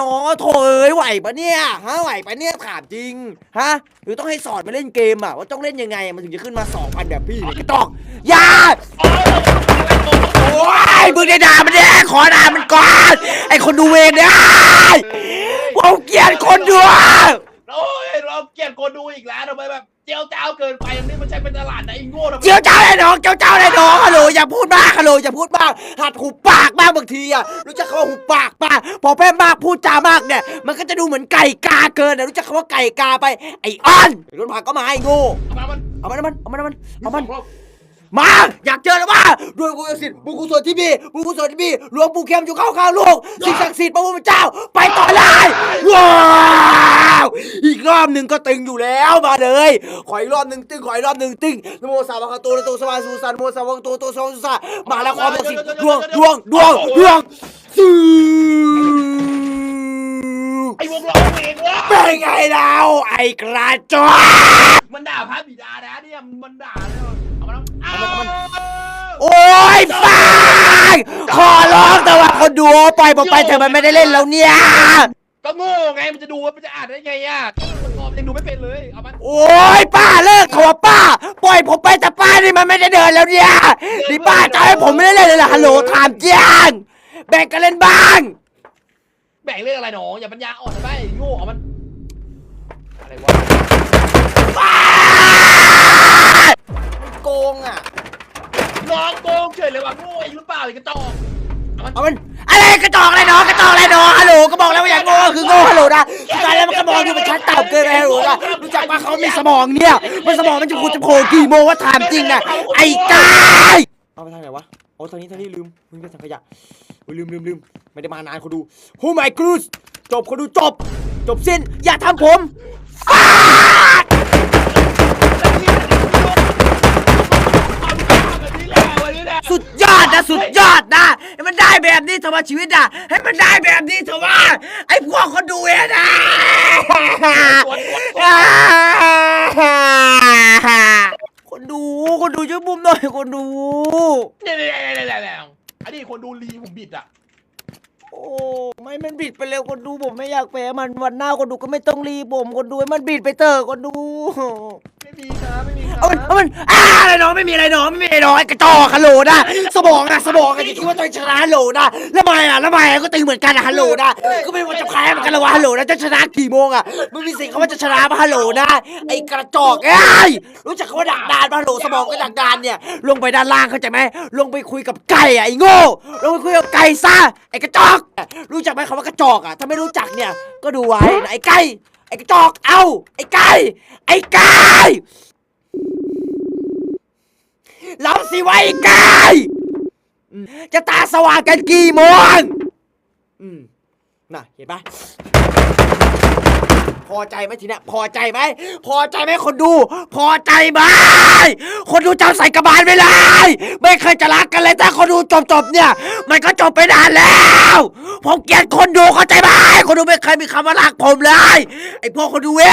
น้องโถเอ้ยไหวปะเนี่ยฮะไหวปะเนี่ยถามจริงฮะหรือต้องให้สอนมาเล่นเกมอะว่าต้องเล่นยังไงมันถึงจะขึ้นมา2,000แบบพี่เนี่ยก็ต้องอย่าโอ้ยมึงได้ด่ามันเนี่ยขอด่ามันก่อนไอคนดูเวรเนี่ยผมเกลียดคนดู โอ้ยเราเกลียดคนดูอีกแล้วทำไมแบบ เจียวจ้าวเกินไปอันนี้มันใช่เป็นตลาดไหนไอ้โง่ทำไมเจ้าเจ้าไอ้น้องเจ้าเจ้าไอ้น้องฮัลโหลอย่าพูดมากฮัลโหลอย่าพูดมากหัดหุบปากบ้างบางทีอะรู้จักคำว่าหุบปากปะพอแพ้มากพูดจามากเนี่ย มันก็จะดูเหมือนไก่กาเกินอะรู้จักคำว่าไก่กาไปไอ้อ้อนไอ้รถผักก็มาไอ้โง่เอามามันเอามันเอามันเอามันเอามันเอามันสองรอบมาอยากเจอแล้วมาด้วยกุศลสิทธิ์บุญกุศลที่มีบุญกุศลที่มีหลวงปู่เข้มอยู่เข้าข้างลูกสิ่งศักดิ์สิทธิ์พระพุทธเจ้า ไปต่อเลยว้าวอีก รอบหนึ่งก็ตึงอยู่แล้วมาเลย ขออีกรอบหนึ่งตึงขออีกรอบหนึ่งตึงนโมสาวกโตนโตสวาสุสันโมสาวกโตโตสวาสุสามาแล้วความสิดวงดวงดวงดวงซื้ไอ้วงล้อเองวะเป็นไงเราไอ้กระจอกมันด่าพระบิดานะเนี่ยมันด่าเลยเอามาแล้วเอาเอามามันโอ้ยฟังขอร้องแต่ว่าคนดูปล่อยผมไปเถอะมันไม่ได้เล่นแล้วเนี่ย ก็โง่ไงมันจะดูว่ามันจะอ่านได้ไงอะมันมองยังดูไม่เป็นเลยเอามันโอ้ยป้าเลิกโทรป้า ปล่อยผมไปแต่ป้านี่มันไม่ได้เดินแล้วเนี่ยนี่ป้าจะให้ผมไม่ได้เล่นเลยเหรอฮัลโหลถามจริงแบ่งกันเล่นบ้าง แบ่งเรื่องอะไรหนออย่าปัญญาอ่อนนะไปโง่เอามันอะไรวะ ป้า อะไรกระจอกอะไรน้องกระจอกอะไรน้องฮัลโหลก็บอกแล้วว่าอย่างโง่คือโง่ฮัลโหลนะสุดท้ายแล้วมันก็มองดูมันชัดต่ำเกินไปฮัลโหลนะรู้จักว่าเขามีสมองเนี่ยมันสมองมันจะควรจะโผล่กี่โมงว่าถามจริงนะไอ้กายเอาไปทางไหนวะโอ้ตอนนี้ตอนนี้ลืมลืมไปทางขยะลืมลืมลืมไม่ได้มานานคนดูโอ้ my god จบคนดูจบ จบสิ้นอย่าทำผมสุดยอดนะสุดยอด มันได้แบบนี้เถอะว่าชีวิตอะ ให้มันได้แบบนี้เถอะว่า ไอ้พวกคนดูเองนะคนดูคนดูช่วยบุ้มหน่อยคนดูเนี่ยเนี่ยเนี่ยเนี่ยเนี่ยอันนี้คนดูรีผมบิดอะโอ้ไม่มันบิดไปเร็วคนดูผมไม่อยากแพ้มันวันหน้าคนดูก็ไม่ต้องรีบผมคนดูให้มันบิดไปเถอะคนดูไม่มีครับไม่มีครัเอามันเอามันอ่าอะไรน้องไม่มีอะไรน้องไม่มีอะไรน้องไอ้กระจอกฮัลโหลนะสมองอะสมองอะจะคิดว่าตัวเองชนะฮัลโหลนะแล้วทำไมอะแล้วทำไมอะก็ตึงเหมือนกันอะฮัลโหลนะก็ไม่ว่าจะแพ้เหมือนกันล้ววะฮัลโหลนะจะชนะกี่โมงอะมึงมีสิทธิ์เขาว่าจะชนะปะฮัลโหลนะไอ้กระจอกเอ้ยรู้จักคำว่าดักดานปะฮัลโหลสมองก็ดักดานเนี่ย ลงไปด้านล่างเข้าใจไหมลงไปคุยกับไก่อะไอ้โง่ลงไปคุยกับไก่ซะไอ้กระจอก รู้จักไหมคำว่ากระจอกอะถ้าไม่รู้จักเนี่ยก็ดูไว้นะไอ้ไก่ ไอ้กระจอก เอ้าไอ้ไก่ไอ้ไก่รับสิไว้กายอืมจะตาสว่างกันกี่โมงอืมน่ะ เห็นปะ อใจไหมทีเนี้ยพอใจไหมพอใจไหมคนดู พอใจไหมคนดูจำใส่กระบาลไม่เลยไม่เคยจะรักกันเลยแต่คนดูจบๆเนี่ย มันก็จบไปนานแล้วผมเกลียดคนดูเข้าใจไหมคนดูไม่เคยมีคำว่ารักผมเลยไอพวกคนดูเว้